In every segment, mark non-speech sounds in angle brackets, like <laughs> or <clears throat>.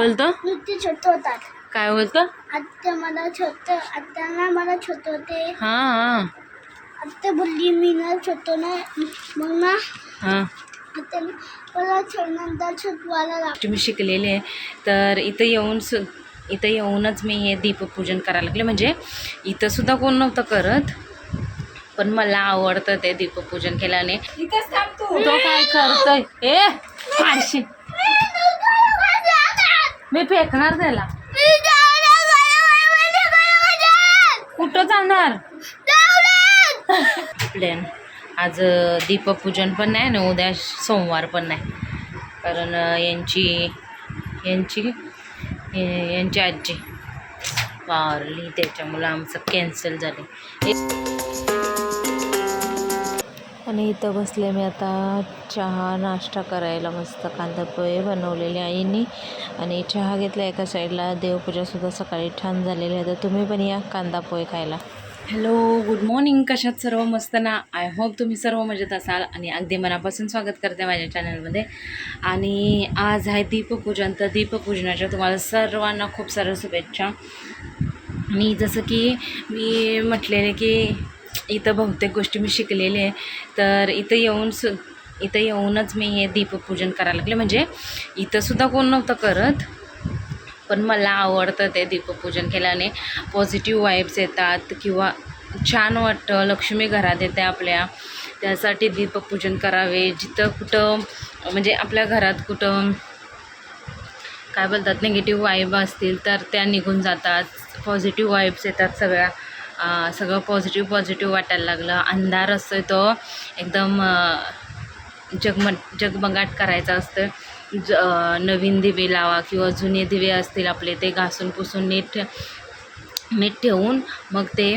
बोलतो? छोटे होतात. काय बोलतो? आत्या मला छोट आत्याना मला छोट होते. हा हा. आत्या बोलली मी ना छोटो नाही मग ना हा. आत्याने मला नंतर छोटवायला लागतो तुम्ही शिकलेले आहे. तर इथं येऊन सु इथं येऊनच मी हे दीपपूजन करायला लागले. म्हणजे इथं सुद्धा कोण नव्हतं करत पण मला आवडतं ते दीपपूजन केल्याने. तो काय करतोय? ए फारशी. मी फेकणार त्याला. कुठं जाणार? प्लॅन आज दीपपूजन पण नाही आणि उद्या सोमवार पण नाही. कारण यांची यांची यांची आजी वारली. त्याच्यामुळं आमचं कॅन्सल झाले आणि इथं बसले मी आता. चहा नाश्ता करायला मस्त कांदापोहे बनवलेले आईनी. आणि चहा घेतला एका साईडला. देवपूजासुद्धा सकाळी छान झालेली आहे. तर तुम्ही पण या कांदापोहे खायला. हॅलो गुड मॉर्निंग कशात सर्व मस्त ना? आय होप तुम्ही सर्व मजेत असाल. आणि अगदी मनापासून स्वागत करते माझ्या चॅनलमध्ये आणि आज आहे दीपपूजन. तर दीपपूजनाच्या तुम्हाला सर्वांना खूप साऱ्या शुभेच्छा. आणि जसं की मी म्हटलेले की इथं बहुतेक गोष्टी मी शिकलेले आहे. तर इथं येऊन सु इथं येऊनच मी हे दीपपूजन करायला लागले. म्हणजे इथंसुद्धा कोण नव्हतं करत पण मला आवडतं ते दीपपूजन केल्याने पॉझिटिव्ह वाईब्स येतात किंवा छान वाटतं. लक्ष्मी घरात येते आपल्या. त्यासाठी दीपपूजन करावे. जिथं कुठं म्हणजे आपल्या घरात कुठं काय बोलतात निगेटिव्ह वाईब असतील तर त्या निघून जातात. पॉझिटिव्ह वाईब्स येतात सगळ्या. सगळं पॉझिटिव्ह पॉझिटिव्ह वाटायला लागलं. अंधार असतो तो. एकदम जगम जगमगाट करायचा असतं ज नवीन दिवे लावा किंवा जुने दिवे असतील आपले ते घासून पुसून नीट मीठ ठेवून मग ते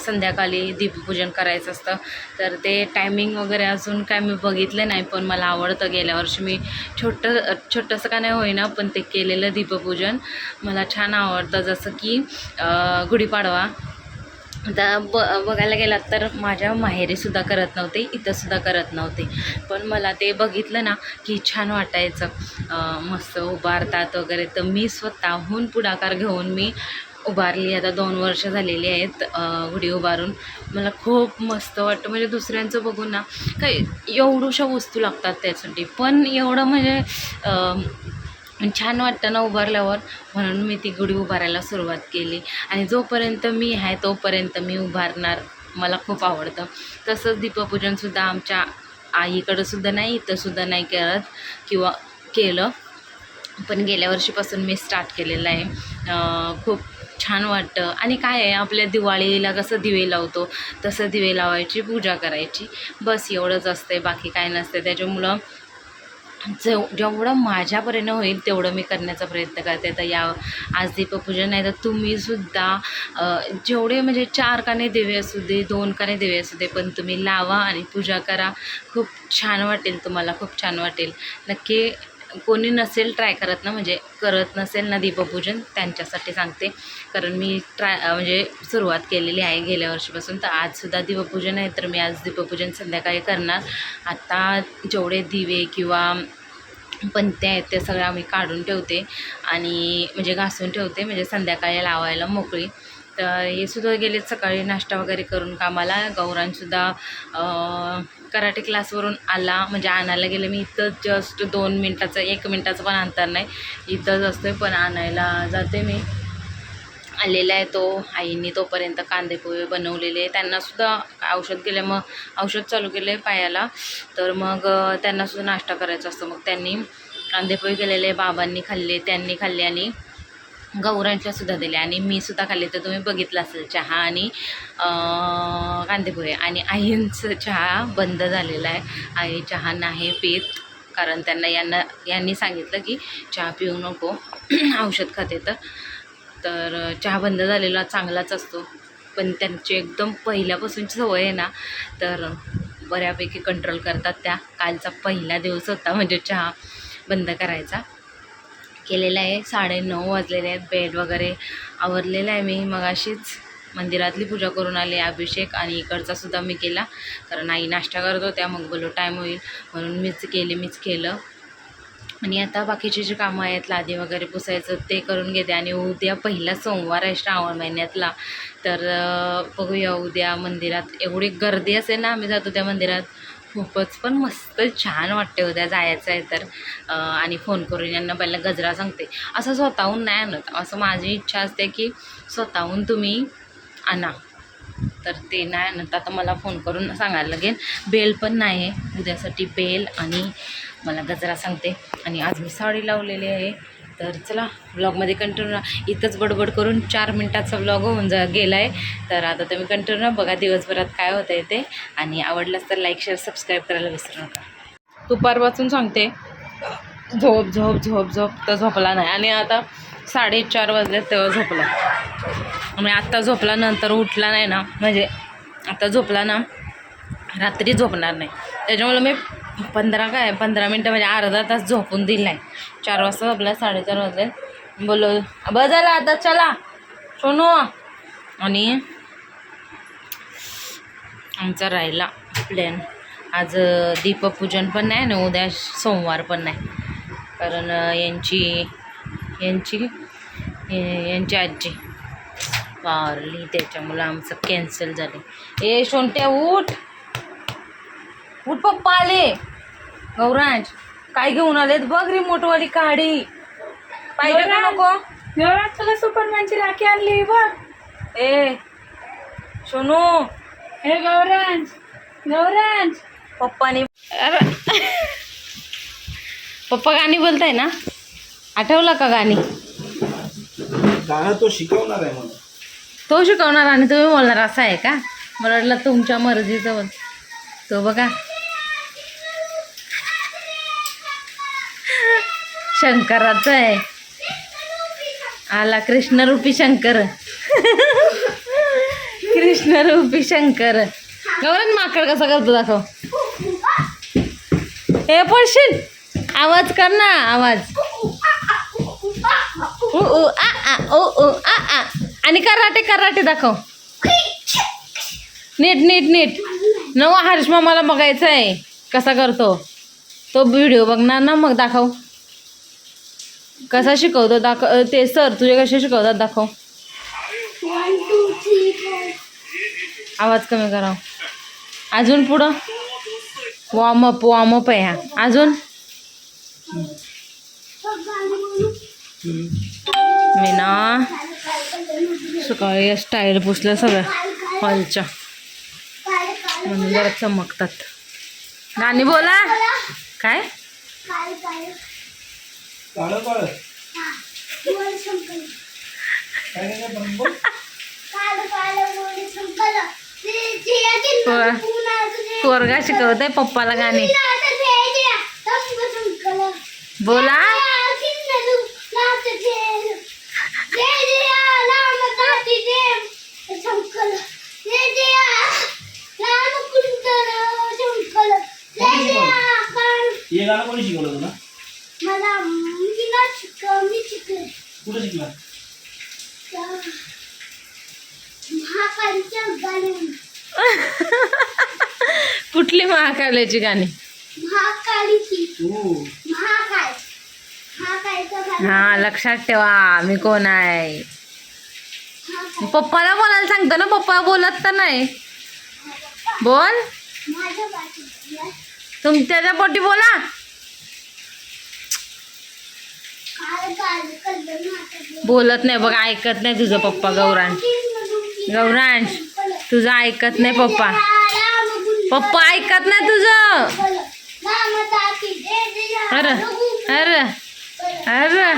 संध्याकाळी दीपपूजन करायचं असतं. तर ते टायमिंग वगैरे अजून काय मी बघितलं नाही पण मला आवडतं. गेल्या वर्षी मी छोटं छोटंसं का नाही होईना पण ते केलेलं दीपपूजन मला छान आवडतं. जसं की गुढीपाडवा. आता ब बघायला गेलात तर माझ्या माहेरीसुद्धा करत नव्हते इथंसुद्धा करत नव्हते. पण मला ते बघितलं ना की छान वाटायचं. मस्त उभारतात वगैरे. तर मी स्वतःहून पुढाकार घेऊन मी उभारली. आता दोन वर्ष झालेली आहेत गुढी उभारून. मला खूप मस्त वाटतं. म्हणजे दुसऱ्यांचं बघून ना काही एवढूशा वस्तू लागतात त्यासाठी. पण एवढं म्हणजे आणि छान वाटतं ना उभारल्यावर. म्हणून मी ती गुढी उभारायला सुरुवात केली. आणि जोपर्यंत मी आहे तोपर्यंत मी उभारणार. मला खूप आवडतं. तसंच दीपपूजनसुद्धा आमच्या आईकडं सुद्धा नाही इथंसुद्धा नाही करत किंवा केलं. पण गेल्या वर्षीपासून मी स्टार्ट केलेलं आहे. खूप छान वाटतं. आणि काय आहे आपल्या दिवाळीला कसं दिवे लावतो तसं दिवे लावायची पूजा करायची. बस एवढंच असते बाकी काय नसते त्याच्यामुळं जेव जेवढं माझ्यापरीनं होईल तेवढं मी करण्याचा प्रयत्न करते. तर या आज दीपपूजन नाही तर तुम्हीसुद्धा जेवढे म्हणजे चार काने दिवे असू दे दोन काने दिवे असू दे पण तुम्ही लावा आणि पूजा करा. खूप छान वाटेल तुम्हाला खूप छान वाटेल. नक्की कोणी नसेल ट्राय करत ना म्हणजे करत नसेल ना दीपपूजन त्यांच्यासाठी सांगते. कारण मी ट्राय म्हणजे सुरुवात केलेली आहे गेल्या वर्षीपासून. तर आजसुद्धा दीपपूजन आहे तर मी आज दीपपूजन संध्याकाळी करणार. आता जेवढे दिवे किंवा पंत्या आहेत ते सगळ्या मी काढून ठेवते. आणि म्हणजे घासून ठेवते म्हणजे संध्याकाळी लावायला मोकळी. तर हे सुद्धा गेलेत सकाळी नाश्ता वगैरे करून कामाला. गौरांसुद्धा कराटे क्लासवरून आला. म्हणजे आणायला गेले. मी इथं जस्ट दोन मिनटाचं एक मिनटाचं पण अंतर नाही. इथंच असतोय पण आणायला जाते मी. आलेला आहे तो. आईंनी तोपर्यंत कांदे पोहे बनवलेले. त्यांनासुद्धा औषध गेले मग औषध चालू केलं आहे पायाला. तर मग त्यांनासुद्धा नाश्ता करायचा असतो. मग त्यांनी कांदेपोहे केलेले. बाबांनी खाल्ले त्यांनी खाल्ले आणि गौरांच्या सुद्धा आणि मी सुद्धा खाल्ले. तर तुम्ही बघितलं असेल चहा आणि कांदेपोहे आणि आईंचं चहा बंद झालेला आहे. आई चहा नाही पित. कारण त्यांना यांना यांनी सांगितलं की चहा पिऊ नको. <clears throat> औषध खाते तर. तर चहा बंद झालेला चांगलाच असतो. पण त्यांची एकदम पहिल्यापासूनची सवय आहे ना तर बऱ्यापैकी कंट्रोल करतात त्या. कालचा पहिला दिवस होता म्हणजे चहा बंद करायचा. केलेला आहे. साडेनऊ वाजलेले आहेत. बेड वगैरे आवरलेलं आहे मी. मगाशीच मंदिरातली पूजा करून आले. अभिषेक आणि इकडचा सुद्धा मी केला. कारण आई नाश्ता करत होत्या. मग बोलो टाईम होईल. म्हणून मीच केले मीच केलं. आणि आता बाकीचे जे कामं आहेत लादी वगैरे पुसायचं ते करून घेते. आणि उद्या पहिला सोमवार आहे श्रावण महिन्यातला. तर बघूया उद्या मंदिरात. एवढी गर्दी असेल ना आम्ही जातो त्या मंदिरात. खूपच पण मस्त छान वाटते उद्या हो, जायचं आहे तर. आणि फोन करून यांना पहिला गजरा सांगते. असं स्वतःहून नाही आणत. असं माझी इच्छा असते की स्वतःहून तुम्ही आणा. तर ते नाही आणत. आता मला फोन करून सांगायला लागेल. बेल पण नाही आहे उद्यासाठी बेल आणि मला गजरा सांगते. आणि आज मी साडी लावलेली आहे. तर चला ब्लॉगमध्ये कंटिन्यू इथंच बडबड करून चार मिनटाचा ब्लॉग होऊन जा गेला आहे तर आता तुम्ही कंटिन्यू बघा दिवसभरात काय होतं आहे ते. आणि आवडलंच तर लाईक शेअर सबस्क्राईब करायला विसरू नका. दुपारपासून सांगते. झोप झोप झोप झोप तर झोपला नाही. आणि आता साडेचार वाजले तेव्हा झोपला. म्हणजे आत्ता झोपला नंतर उठला नाही ना. म्हणजे आता झोपला ना रात्री झोपणार नाही. त्याच्यामुळे मी पंधरा काय? पंधरा मिनटं म्हणजे अर्धा तास झोपून दिला आहे चार वाजता झोपला साडेचार वाजले. बोलो बस झाला आता चला. सोनू. आणि आमचा राहिला प्लॅन आज दीपपूजन पण नाही आणि उद्या सोमवार पण नाही. कारण यांची यांची यांची आजी वारली. त्याच्यामुळं आमचं कॅन्सल झाले ए सोनट्या उठ. उठ पप्पा आले. गौरांज काय घेऊन आलेत बघ रिमोटवाली काडी. पाहिजे का नको? गौराज तुला सुपरमॅनची राखी आणली बघ. ए सोनू. हे गौरांज गौरांज. पप्पानी अरे. पप्पा गाणी बोलताय ना? आठवलं का गाणी? गाणं तो शिकवणार आहे मला तो शिकवणार आणि तुम्ही बोलणार असं आहे का? मला वाटलं तुमच्या मर्जीचं बोल. तो बघा. शंकराचं आहे. आला कृष्णरूपी शंकर. कृष्णरूपी शंकर. गौरन माकड कसा करतो दाखव. हे पडशील. आवाज कर ना आवाज. उ उ आ आ ओ ओ आ आ. आणि कराटे कराटे दाखव. नीट नीट नीट. नवा हर्ष मामाला बघायचा आहे कसा करतो. तो व्हिडिओ बघणार ना मग दाखव. कसा शिकवतो? दाखव ते सर तुझे कसे शिकवतात? दाखव. आवाज कमी करा. अजून पुढं? वॉर्मअप वॉर्मअप आहे हा. अजून? मी ना सकाळी स्टाईल पुसलं सगळं हॉलच्या म्हणून जरा चमकतात. गाणी बोला. काय? काळं काळं पोरगा शिकवते पप्पाला गाणी. बोला. हे गाणं कोणी शिकवलं तुला? मला मी ना शिक मी शिकले. कुठं शिकला? महाकालीच्या गाणे कुठली महाकाल्याची गाणी? महाकालीची. तू महाकाय महाकायचं गाणं. हा लक्षात ठेवा मी कोण आहे? महाकाय पप्पाला बोलायला सांगतो ना पप्पा बोलत तर नाही. बोल. माझ्या बाजूला. तुम त्याच्या पोटी बोला काल काल कल्पना नाटक बोलत नाही बघ ऐकत नाही तुझं पप्पा गौरांश. गौरांश तुझं ऐकत नाही पप्पा. पप्पा ऐकत नाही तुझं. अरे अरे अरे.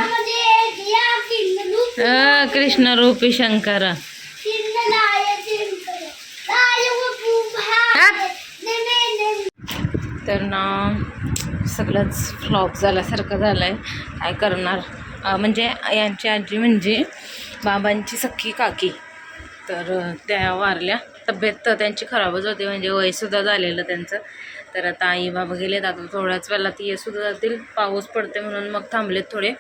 कृष्ण रूपी शंकर. तर ना सगळंच फ्लॉप झाल्यासारखं झालं आहे काय करणार? म्हणजे यांची आजी म्हणजे बाबांची सख्खी काकी. तर त्या वारल्या. तब्येत तर त्यांची खराबच होती म्हणजे वयसुद्धा झालेलं त्यांचं. तर आता आई बाबा गेलेत आता थोड्याच वेळात तीसुद्धा जातील. पाऊस पडते म्हणून मग थांबलेत थोडे.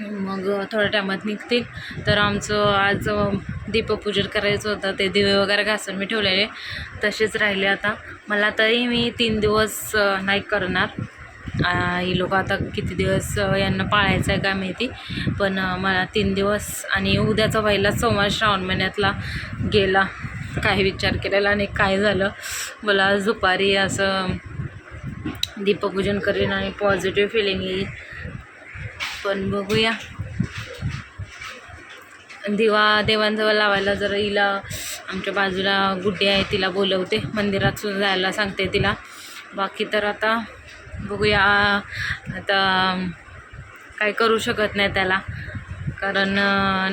मग थोड्या टायमात निघतील. तर आमचं आज दीपपूजन करायचं होतं. ते दिवे वगैरे घासून मी ठेवलेले. तसेच राहिले आता. मला तरी मी तीन दिवस नाही करणार. ही लोक आता किती दिवस यांना पाळायचं आहे काय माहिती. पण मला तीन दिवस आणि उद्याचा पहिला सोमवार श्रावण महिन्यातला गेला. काय विचार केलेला आणि काय झालं. मला दुपारी असं दीपपूजन करीन आणि पॉझिटिव्ह फिलिंग येईल. पण बघूया. दिवा देवांजवळ लावायला जर हिला आमच्या बाजूला गुड्डी आहे तिला बोलवते. मंदिरात सुद्धा जायला सांगते तिला. बाकी तर आता बघूया आता काय करू शकत नाही त्याला. कारण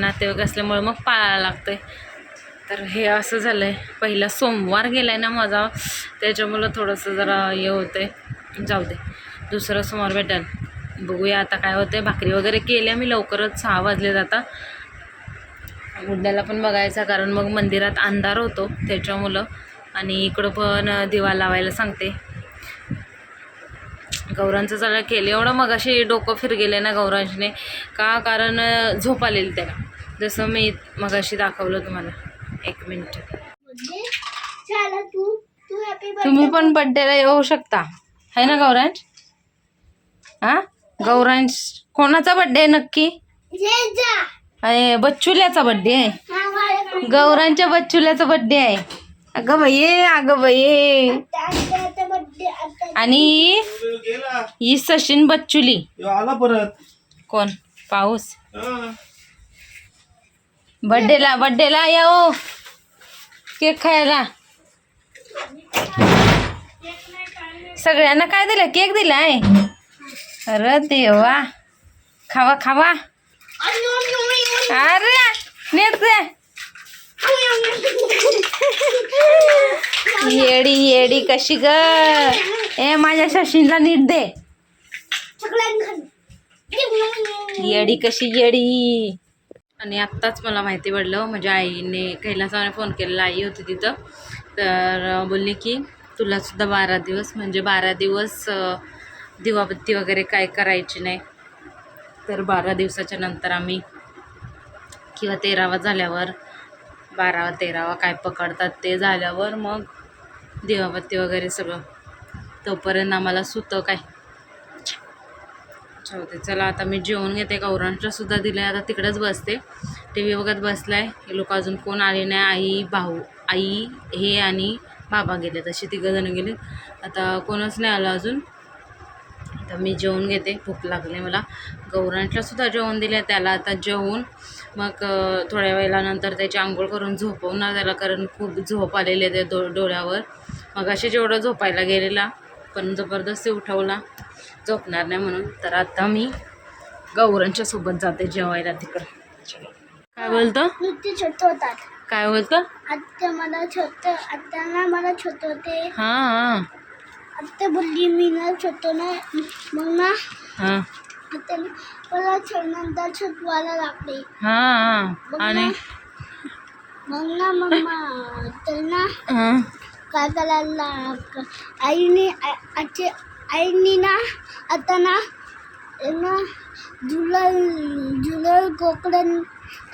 नातेवाईक असल्यामुळे मग पाळायला लागतं तर हे असं झालं आहे पहिला सोमवार गेला आहे ना माझा. त्याच्यामुळं थोडंसं जरा हे होतं आहे जाऊ दे. दुसरा सोमवार भेटेल. बघूया आता काय होतं आहे भाकरी वगैरे केल्या मी लवकरच सहा वाजले जाता गुड्ड्याला पण बघायचा कारण मग मंदिरात अंधार होतो त्याच्यामुळं. आणि इकडं पण दिवा लावायला सांगते. गौरांचं सगळं केलं. एवढं मग अशी डोकं फिर गेले ना गौरांशने. का? कारण झोप आलेली त्याला. जसं मी मग अशी दाखवलं तुम्हाला. एक मिनिट. चला तुम्ही पण बड्डेला येऊ शकता. है ना गौरांश? हा? गौरांश कोणाचा बड्डे आहे नक्की? ये जा अरे बच्चुल्याचा बड्डे आहे. हा गौरांच्या बच्चुल्याचा बड्डे आहे. अगं बाई अगं बाई. आणि ही सचिन बच्चुली. आला परत. कोण? पाऊस. हा. बड्डेला बड्डेला येऊ केक खायला. सगळ्यांना काय दिलं? केक दिलाय? अरे देवा. खावा खावा. अरे नेत येडी येडी कशी ग? ए माझ्या शशीला नीट दे. येडी कशी येडी. आणि आत्ताच मला माहिती पडलं माझ्या आईने कैलासाने फोन केलेला आई होती तिथं. तर बोलली की तुलासुद्धा बारा दिवस म्हणजे बारा दिवस दिवाबत्ती वगैरे काय करायची नाही. तर बारा दिवसाच्या नंतर आम्ही किंवा तेरावा झाल्यावर बारावा तेरावा काय पकडतात ते झाल्यावर मग दिवाबत्ती वगैरे सगळं. तोपर्यंत आम्हाला सुतं काय. होते चला आता मी जेवण घेते. गौरांच्या सुद्धा दिलं आता तिकडेच बसते. टी व्ही बघत बसलाय. हे लोक अजून कोण आले नाही आई भाऊ आई हे आणि बाबा गेले तसे तिघं जण गेले आता कोणच नाही आलं अजून. आता मी जेवण घेते भूक लागली मला. गौरांच्या सुद्धा जेवण दिले त्याला आता जेवून. मग थोड्या वेळानंतर त्याची आंघोळ करून झोपवणार त्याला कारण खूप झोप आलेली आहे ते डो डोळ्यावर. मग असे जेवढं झोपायला गेलेला पण जबरदस्ती उठवला. झोपणार नाही म्हणून. तर आता मी गौरांच्या सोबत जाते जेवायला तिकडं. काय बोलतो? छोटे होतात. काय बोलतो? आत्ता मला छोट आत्ता ना मला छोटे होते. हां हां. आत्ता बोलली मी ना छोटं ना मग ना हां आता मला नंतर छोटवायला लागले हां हां मग आणि ना मग ना मम्मा तर ना हां काय करायला लाग- आईने आ- आजचे आईने ना आता ना ना जुलल जुलल कोकण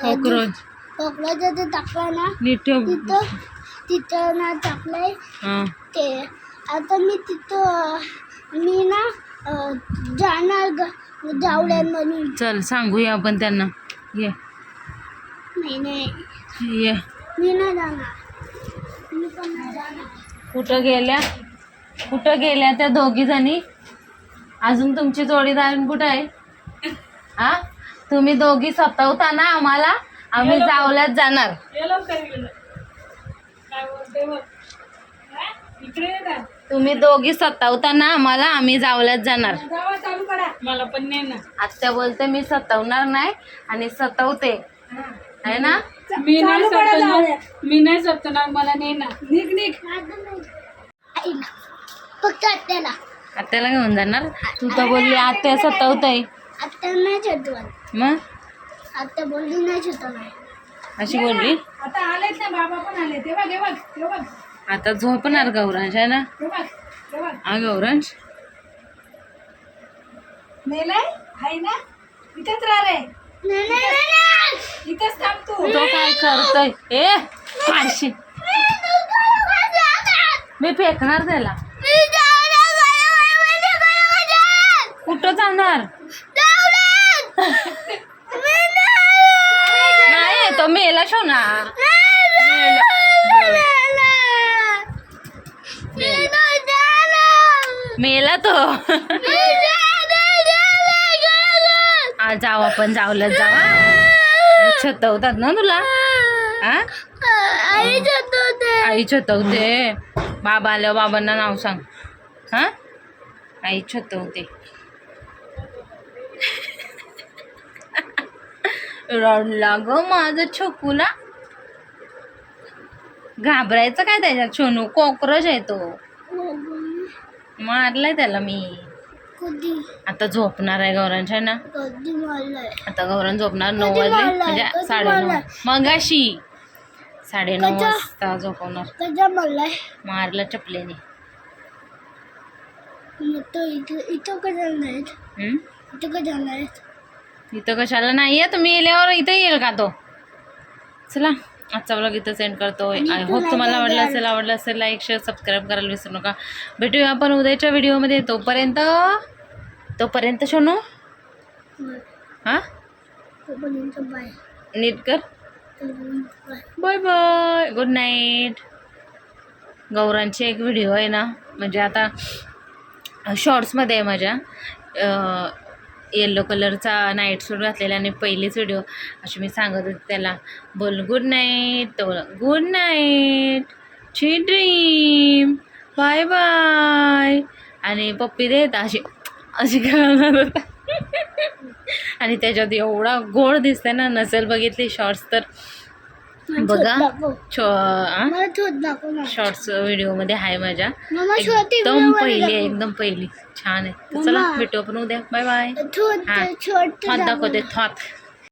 कॉक्रोच कोकणाचं ते टाकलं ना नीट ठेव तिथं तिथं ना टाकलंय हां ते आता मी तिथं मी ना अं, जाणार ग- जावड्या म्हणून चल सांगूया आपण त्यांना. ये. नाही नाही. ये. मी नाही जाणार. मी पण नाही जाणार. कुठं गेल्या? कुठं गेल्या त्या दोघी जणी? अजून तुमची जोडीदार कुठं आहे? हा तुम्ही दोघी सतवता ना आम्हाला? आम्ही जावल्यात जाणार. तुम्ही दोघी सतावता ना आम्हाला आम्ही जावल्यात जाणार. मला पण नाही ना. आत्या बोलते मी सतवणार नाही आणि सतवते. आहे ना? मी नाही सपणार मी नाही सपणार मला नाही ना. निघ निघ. फक्त आत्याला. आत्याला घेऊन जाणार? तू तर बोलली आत्या सतवतय. आत्या नाही छटवत मग? आत्या बोलली नाही छटवणार अशी बोलली? आता आलेत ना बाबा पण आले ते बघ हे बघ हे बघ. आता झोपणार गौरांश आहे ना? हे गौरांश नेलाय ना? इथेच रे. नाही नाही नाही, नाही इथेच थांब तू. तो काय करतोय? ए फारशी मी फेकणार त्याला. कुठं जाणार? नाही. नाही तो मेला शोना नाही जाणार. मी नाही जाणार. मेला तो. जाऊ आपण जावलं जावा छतवतात ना तुला? हा आई छतवते. बाबा आल्यावर बाबांना नाव सांग. हा? आई छतवते. रडला ग माझं छोकूला. घाबरायचं काय त्याच्यात? सोनू कॉक्रोच आहे तो. मारलाय त्याला मी. कधी? आता झोपणार आहे गौरांच्या ना? कधी मारलाय? आता गौरन झोपणार नऊ कधी वाजले मारलाय? म्हणजे कधी साडेनऊ मारलाय? मगाशी. साडेनऊ कधी? वाजता झोपवणार. मारलाय? मारला चपलेने. मग तो इथं इथं का जाणार आहेत हम्म? इथं का जाणार आहेत इथं कशाला नाही आहे तुम्ही येल्यावर इथं येईल का तो? चला. आजचा ब्लॉग इथं सेंड करतो आय होप तुम्हाला आवडलं? असेल आवडलं असेल लाईक शेअर सबस्क्राईब करायला विसरू नका. भेटूया आपण उद्याच्या व्हिडिओमध्ये तोपर्यंत तोपर्यंत शोनू. हां? नीट कर. बाय बाय गुड नाईट गौरांची एक व्हिडिओ आहे ना म्हणजे आता शॉर्ट्समध्ये आहे माझ्या. येल्लो कलरचा नाईट सूट घातलेला आणि पहिलीच व्हिडिओ अशी मी सांगत होते त्याला बोल गुड नाईट तो गुड नाईट ची ड्रीम बाय बाय आणि पप्पी देत अशी अशी करत होता. <laughs> आणि त्याच्यात एवढा गोड दिसतंय ना नसेल बघितली शॉर्ट्स तर. बघा शॉर्ट्स व्हिडिओमध्ये आहे माझ्या. एकदम पहिली आहे. एकदम पहिली. छान आहे. चला. भेटू आपण उद्या. बाय बाय हा. थॉट दाखव. दाखवते थॉट